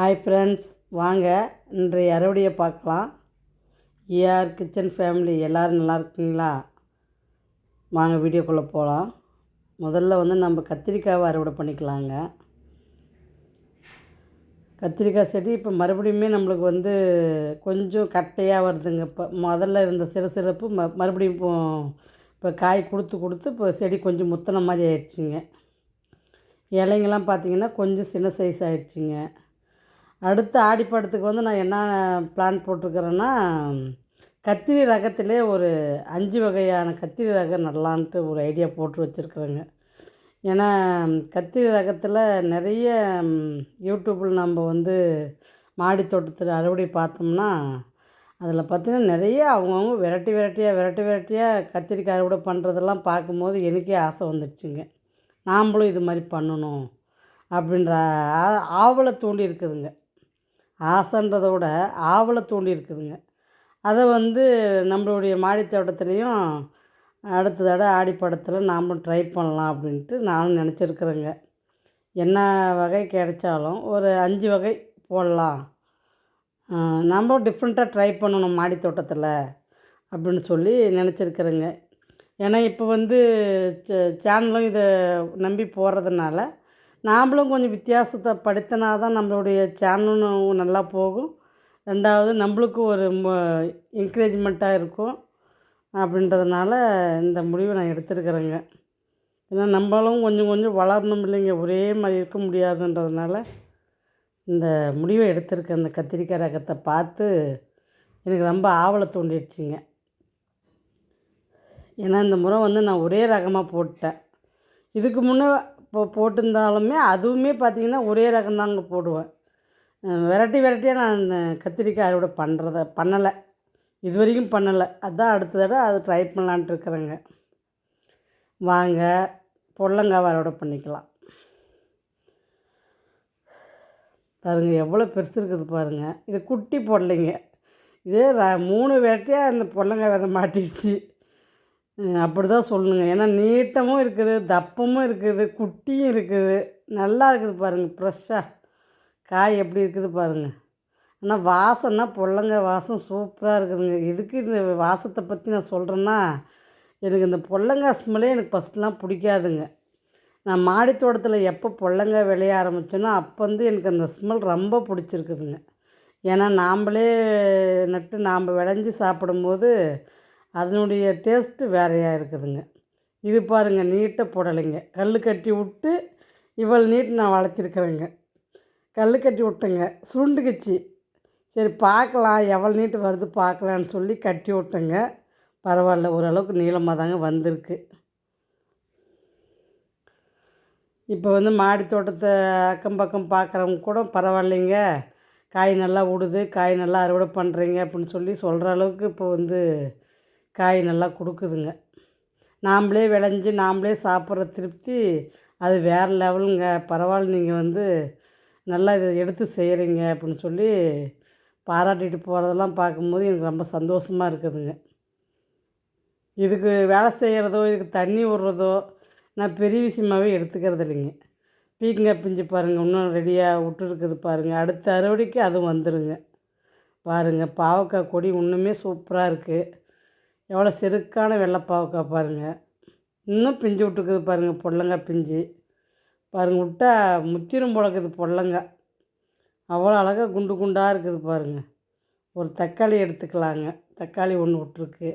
Hi friends வாங்க இன்றைய அறுவடையை பார்க்கலாம். ஏஆர் கிச்சன் ஃபேமிலி எல்லோரும் நல்லா இருக்குங்களா? வாங்க வீடியோக்குள்ளே போகலாம் முதல்ல வந்து நம்ம கத்திரிக்காவை அறுவடை பண்ணிக்கலாங்க. கத்திரிக்காய் செடி இப்போ மறுபடியுமே நம்மளுக்கு வந்து கொஞ்சம் கட்டையாக வருதுங்க. இப்போ முதல்ல இருந்த சிறு சிறப்பு ம மறுபடியும் இப்போ இப்போ காய் கொடுத்து கொடுத்து இப்போ செடி கொஞ்சம் முத்தின மாதிரி ஆயிடுச்சுங்க. இலைங்கெல்லாம் பார்த்தீங்கன்னா கொஞ்சம் சின்ன சைஸ் ஆயிடுச்சுங்க. அடுத்த ஆடிப்படத்துக்கு வந்து நான் என்ன பிளான் போட்டிருக்கிறேன்னா கத்திரி ரகத்திலே ஒரு அஞ்சு வகையான கத்திரி ரகம் நடலான்ட்டு ஒரு ஐடியா போட்டு வச்சுருக்குறேங்க. ஏன்னா கத்திரி ரகத்தில் நிறைய யூடியூப்பில் நம்ம வந்து மாடி தோட்டத்தில் அறுவடை பார்த்தோம்னா அதில் பார்த்தீங்கன்னா நிறைய அவங்கவுங்க வெரைட்டி வெரைட்டியாக வெரைட்டி வெரைட்டியாக கத்திரிக்காய் அறுவடை பண்ணுறதெல்லாம் பார்க்கும்போது எனக்கே ஆசை வந்துடுச்சுங்க நாம்ளும் இது மாதிரி பண்ணணும் அப்படின்ற ஆ- ஆவலை தூண்டி இருக்குதுங்க ஆசைன்றதோட ஆவலை தூண்டி இருக்குதுங்க. அதை வந்து நம்மளுடைய மாடித்தோட்டத்துலேயும் அடுத்த தடவை ஆடிப்படத்தில் நாமளும் ட்ரை பண்ணலாம் அப்படின்ட்டு நானும் நினச்சிருக்குறேங்க. என்ன வகை கிடைச்சாலும் ஒரு அஞ்சு வகை போடலாம். நம்ம டிஃப்ரெண்ட்டாக ட்ரை பண்ணணும் மாடித்தோட்டத்தில் அப்படின்னு சொல்லி நினச்சிருக்கிறேங்க. ஏன்னா இப்போ வந்து சே- சேனலும் இதை நம்பி போடுறதுனால நாம்ளும் கொஞ்சம் வித்தியாசத்தை படுத்தினா தான் நம்மளுடைய சேனலும் நல்லா போகும். ரெண்டாவது நம்மளுக்கும் ஒரு என்கரேஜ்மெண்ட்டாக இருக்கும். அப்படின்றதுனால இந்த முடிவை நான் எடுத்துருக்குறேங்க. ஏன்னா நம்மளும் கொஞ்சம் கொஞ்சம் வளரணும் இல்லைங்க. ஒரே மாதிரி இருக்க முடியாதுன்றதுனால இந்த முடிவை எடுத்திருக்கேன். இந்த கத்திரிக்காய் ரகத்தை பார்த்து எனக்கு ரொம்ப ஆவலை தூண்டிடுச்சுங்க. ஏன்னா இந்த முறை வந்து நான் ஒரே ரகமாக போட்டேன். இதுக்கு முன்னே இப்போ போட்டிருந்தாலுமே அதுவுமே பார்த்திங்கன்னா ஒரே ரகம்தாங்க போடுவேன். வெரைட்டி வெரைட்டியாக நான் இந்த கத்திரிக்காய் அறுவடை பண்ணுறத பண்ணலை. இது வரைக்கும் பண்ணலை. அதுதான் அடுத்த தடவை அதை ட்ரை பண்ணலான்ட்டு இருக்கிறேங்க. வாங்க பொடலங்காய் அறுவடை பண்ணிக்கலாம். பாருங்கள் எவ்வளோ பெருசு இருக்குது பாருங்கள் இது குட்டி பொடலைங்க. இதே ர மூணு வெரைட்டியாக அந்த பொடலங்காய் விதை மாட்டிடுச்சு அப்படி தான் சொல்லணுங்க. ஏன்னா நீட்டமும் இருக்குது தப்பமும் இருக்குது குட்டியும் இருக்குது. நல்லா இருக்குது பாருங்கள் ஃப்ரெஷ்ஷாக காய் எப்படி இருக்குது பாருங்கள் ஆனால் வாசம்னா பொல்லங்க வாசம் சூப்பராக இருக்குதுங்க. எதுக்கு இந்த வாசத்தை பற்றி நான் சொல்கிறேன்னா எனக்கு இந்த பொல்லங்காய் ஸ்மெல்லே எனக்கு ஃபஸ்ட்லாம் பிடிக்காதுங்க. நான் மாடி தோட்டத்தில் எப்போ பொல்லங்காய் விளைய ஆரம்பிச்சேனோ அப்போ வந்து எனக்கு அந்த ஸ்மெல் ரொம்ப பிடிச்சிருக்குதுங்க. ஏன்னா நாம்ளே நட்டு நாம் விளைஞ்சி சாப்பிடும்போது அதனுடைய டேஸ்ட்டு வேறையாக இருக்குதுங்க. இது பாருங்கள் நீட்டை புடலைங்க. கல் கட்டி விட்டு இவ்வளோ நீட் நான் வளர்த்திருக்கிறேங்க. கல் கட்டி விட்டேங்க. சுருண்டுக்குச்சு. சரி பார்க்கலாம். எவ்வளோ நீட்டு வருது பார்க்கலான்னு சொல்லி கட்டி விட்டேங்க. பரவாயில்ல ஓரளவுக்கு நீளமாக தாங்க வந்திருக்கு. இப்போ வந்து மாடி தோட்டத்தை அக்கம் பக்கம் பார்க்குறவங்க கூட பரவாயில்லைங்க. காய் நல்லா விடுது காய் நல்லா அறுவடை பண்ணுறீங்க அப்படின்னு சொல்லி சொல்கிற அளவுக்கு இப்போ வந்து காய் நல்லா கொடுக்குதுங்க. நாம்ளே விளைஞ்சி நாம்ளே சாப்பிட்ற திருப்தி. அது வேறு லெவலுங்க. பரவாயில்ல நீங்கள் வந்து நல்லா இதை எடுத்து செய்கிறீங்க அப்படின்னு சொல்லி பாராட்டிட்டு போகிறதெல்லாம் பார்க்கும்போது எனக்கு ரொம்ப சந்தோஷமாக இருக்குதுங்க. இதுக்கு வேலை செய்கிறதோ இதுக்கு தண்ணி விட்றதோ நான் பெரிய விஷயமாகவே எடுத்துக்கிறது இல்லைங்க. பீக்கங்காய் பிஞ்சு பாருங்கள் இன்னும் ரெடியாக விட்டுருக்குது பாருங்கள் அடுத்த அறுவடைக்கு அதுவும் வந்துடுங்க பாருங்கள் பாவக்காய் கொடி இன்னுமே சூப்பராக இருக்குது எவ்வளோ செருக்கான வெள்ளை பாருங்கள் இன்னும் பிஞ்சு விட்டுருக்குது பாருங்கள் பொடலங்காய் பிஞ்சு. பாருங்கள் விட்டா முத்திரும் பிழக்குது பொடலங்காய் அவ்வளோ அழகாக குண்டு குண்டாக இருக்குது பாருங்கள் ஒரு தக்காளி எடுத்துக்கலாங்க. தக்காளி ஒன்று விட்ருக்கு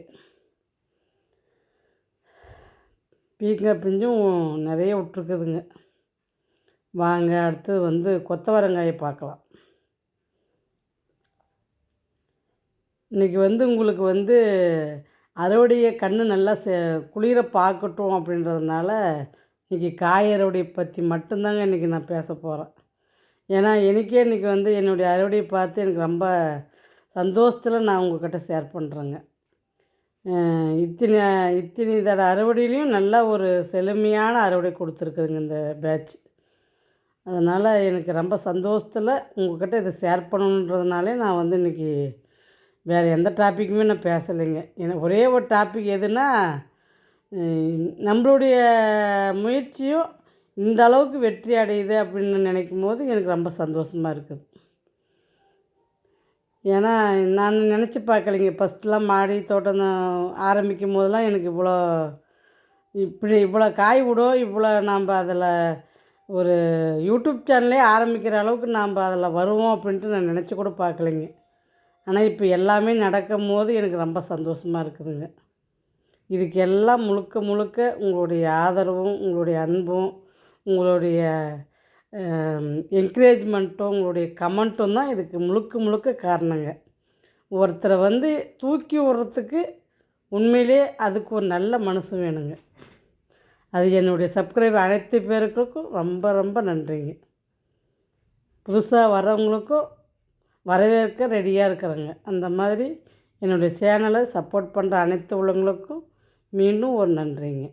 பீக்கங்காய் பிஞ்சும் நிறைய விட்ருக்குதுங்க வாங்க அடுத்தது வந்து கொத்தவரங்காயை பார்க்கலாம். இன்றைக்கி வந்து உங்களுக்கு வந்து அறுவடையை கண்ணு நல்லா செ குளிர பார்க்கட்டும் அப்படின்றதுனால இன்றைக்கி காய் அறுவடை பற்றி மட்டும்தாங்க இன்றைக்கி நான் பேச போகிறேன் ஏன்னா எனக்கே இன்றைக்கி வந்து என்னுடைய அறுவடையை பார்த்து எனக்கு ரொம்ப சந்தோஷத்தில் நான் உங்கள்கிட்ட ஷேர் பண்ணுறேங்க இத்தனை இத்தனை இதோட அறுவடையிலையும் நல்ல ஒரு செழுமையான அறுவடை கொடுத்துருக்குதுங்க இந்த பேட்ச் அதனால் எனக்கு ரொம்ப சந்தோஷத்தில் உங்கள்கிட்ட இதை ஷேர் பண்ணணுன்றதுனாலே நான் வந்து இன்றைக்கி வேறு எந்த டாப்பிக்குமே நான் பேசலைங்க. எனக்கு ஒரே ஒரு டாபிக் எதுனா நம்மளுடைய முயற்சியும் இந்த அளவுக்கு வெற்றி அடையுது அப்படின்னு நினைக்கும் போது எனக்கு ரொம்ப சந்தோஷமாக இருக்குது. ஏன்னா நான் நினச்சி பார்க்கலைங்க. ஃபஸ்ட்லாம் மாடி தோட்டம் ஆரம்பிக்கும் போதெல்லாம் எனக்கு இவ்வளோ இப்படி இவ்வளோ காய் விடும் இவ்வளோ நாம் அதில் ஒரு யூடியூப் சேனலே ஆரம்பிக்கிற அளவுக்கு நாம் அதில் வருவோம் அப்படின்ட்டு நான் நினச்சி கூட பார்க்கலைங்க. ஆனால் இப்போ எல்லாமே நடக்கும் போது எனக்கு ரொம்ப சந்தோஷமாக இருக்குதுங்க. இதுக்கு எல்லாம் முழுக்க முழுக்க உங்களுடைய ஆதரவும் உங்களுடைய அன்பும் உங்களுடைய என்கரேஜ்மெண்ட்டும் உங்களுடைய கமெண்ட்டும் தான் இதுக்கு முழுக்க முழுக்க காரணங்க. ஒருத்தரை வந்து தூக்கி விடுறதுக்கு உண்மையிலே அதுக்கு ஒரு நல்ல மனசு வேணுங்க. அது என்னுடைய சப்ஸ்கிரைப் அனைத்து பேருக்கும் ரொம்ப ரொம்ப நன்றிங்க. புதுசாக வரவங்களுக்கும் வரவேற்க ரெடியாக இருக்கிறேங்க. அந்த மாதிரி என்னுடைய சேனலை சப்போர்ட் பண்ணுற அனைத்து உள்ளவங்களுக்கும் மீண்டும் ஒரு நன்றிங்க.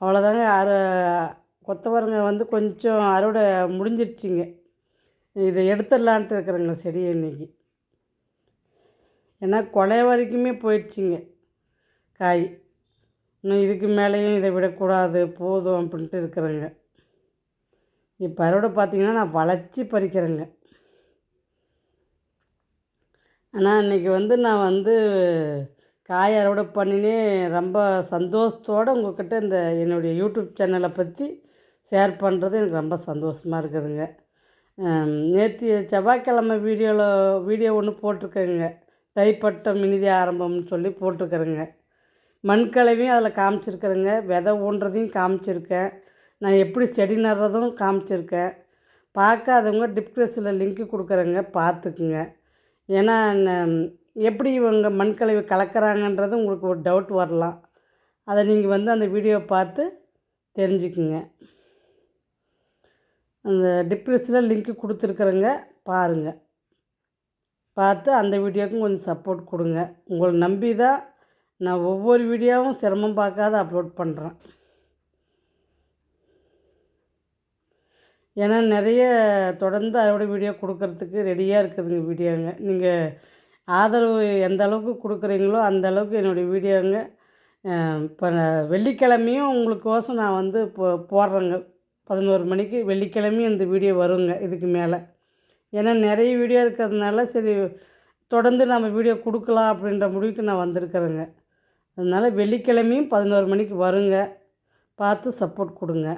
அவ்வளோதாங்க அரை கொத்தவரங்க வந்து கொஞ்சம் அறுவடை முடிஞ்சிருச்சுங்க. இதை எடுத்துடலான்ட்டு இருக்கிறேங்க செடியை இன்றைக்கி ஏன்னா கொலை வரைக்குமே போயிடுச்சுங்க. காய். இன்னும் இதுக்கு மேலேயும் இதை விடக்கூடாது போதும் அப்படின்ட்டு இருக்கிறேங்க. இப்போ அறுவடை பார்த்திங்கன்னா நான் வளைச்சி பறிக்கிறேங்க. ஆனால் இன்றைக்கி வந்து நான் வந்து காய் அறுவடை பண்ணினே ரொம்ப சந்தோஷத்தோடு உங்கள்கிட்ட இந்த என்னுடைய யூடியூப் சேனலை பற்றி ஷேர் பண்ணுறது எனக்கு ரொம்ப சந்தோஷமாக இருக்குதுங்க. நேற்று செவ்வாய்க்கிழமை வீடியோவில் வீடியோ ஒன்று போட்டிருக்கேங்க. தைப்பட்டம் மினிதி ஆரம்பம்னு சொல்லி போட்டிருக்கிறேங்க. மண்கலவையும் அதில் காமிச்சிருக்கிறேங்க. விதை ஊன்றதையும் காமிச்சிருக்கேன். நான் எப்படி செடி நடுறதும் காமிச்சிருக்கேன். பார்க்காதவங்க டிஸ்கிரிப்ஷனில் லிங்க்கு கொடுக்குறேங்க. பார்த்துக்குங்க. ஏன்னா எப்படி இவங்க மண்கலவை கலக்கிறாங்கன்றது உங்களுக்கு ஒரு டவுட் வரலாம். அதை நீங்கள் வந்து அந்த வீடியோ பார்த்து தெரிஞ்சுக்குங்க. அந்த டிப்ரெஸில் லிங்க்கு கொடுத்துருக்குறேங்க பாருங்கள் பார்த்து அந்த வீடியோவுக்கும் கொஞ்சம் சப்போர்ட் கொடுங்க. உங்களை நம்பி தான் நான் ஒவ்வொரு வீடியோவும் சிரமம் பார்க்காத அப்லோட் பண்ணுறேன் ஏன்னா நிறைய தொடர்ந்து அறுவடை வீடியோ கொடுக்கறதுக்கு ரெடியாக இருக்குதுங்க வீடியோங்க நீங்கள் ஆதரவு எந்த அளவுக்கு கொடுக்குறீங்களோ அந்த அளவுக்கு என்னுடைய வீடியோங்க இப்போ வெள்ளிக்கிழமையும் உங்களுக்கோசம் நான் வந்து இப்போ போடுறேங்க. பதினோரு மணிக்கு வெள்ளிக்கிழமையும் இந்த வீடியோ வருங்க இதுக்கு மேலே. ஏன்னா நிறைய வீடியோ இருக்கிறதுனால சரி தொடர்ந்து நம்ம வீடியோ கொடுக்கலாம் அப்படின்ற முடிவுக்கு நான் வந்திருக்கிறேங்க. அதனால் வெள்ளிக்கிழமையும் பதினோரு மணிக்கு வருங்க. பார்த்து சப்போர்ட் கொடுங்க.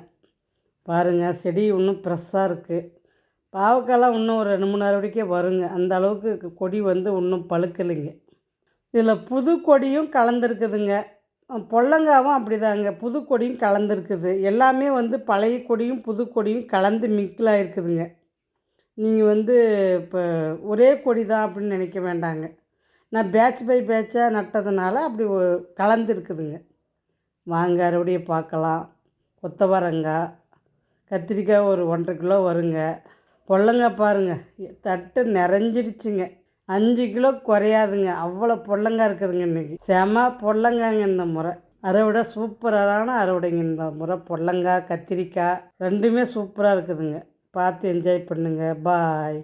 பாருங்கள் செடி இன்னும் ஃப்ரெஷ்ஷாக இருக்குது பாவக்காய்லாம் இன்னும் ஒரு ரெண்டு மூணு வரைக்கும் வருங்க. அந்த அளவுக்கு கொடி வந்து இன்னும் பழுக்கலைங்க. இதில் புது கொடியும் கலந்துருக்குதுங்க. பொல்லங்காவும் அப்படி தாங்க புது கொடியும் கலந்துருக்குது. எல்லாமே வந்து பழைய கொடியும் புது கொடியும் கலந்து மிக்கலாக இருக்குதுங்க நீங்கள் வந்து இப்போ ஒரே கொடி தான் அப்படின்னு நினைக்க வேண்டாங்க. நான் பேட்ச் பை பேட்சாக நட்டதுனால அப்படி கலந்துருக்குதுங்க. வாங்க அறுபடியை பார்க்கலாம். கொத்தவரங்காய் கத்திரிக்காய் ஒரு ஒன்றரை கிலோ வருங்க. பொல்லங்காய் பாருங்கள் தட்டு நிறைஞ்சிடுச்சுங்க. அஞ்சு கிலோ குறையாதுங்க. அவ்வளோ பொல்லங்காய் இருக்குதுங்க இன்றைக்கி செம பொல்லங்காங்க இந்த முறை. அறுவடை சூப்பரான அறுவடைங்க இந்த முறை. பொல்லங்காய் கத்திரிக்காய் ரெண்டுமே சூப்பராக இருக்குதுங்க. பார்த்து என்ஜாய் பண்ணுங்கள் பாய்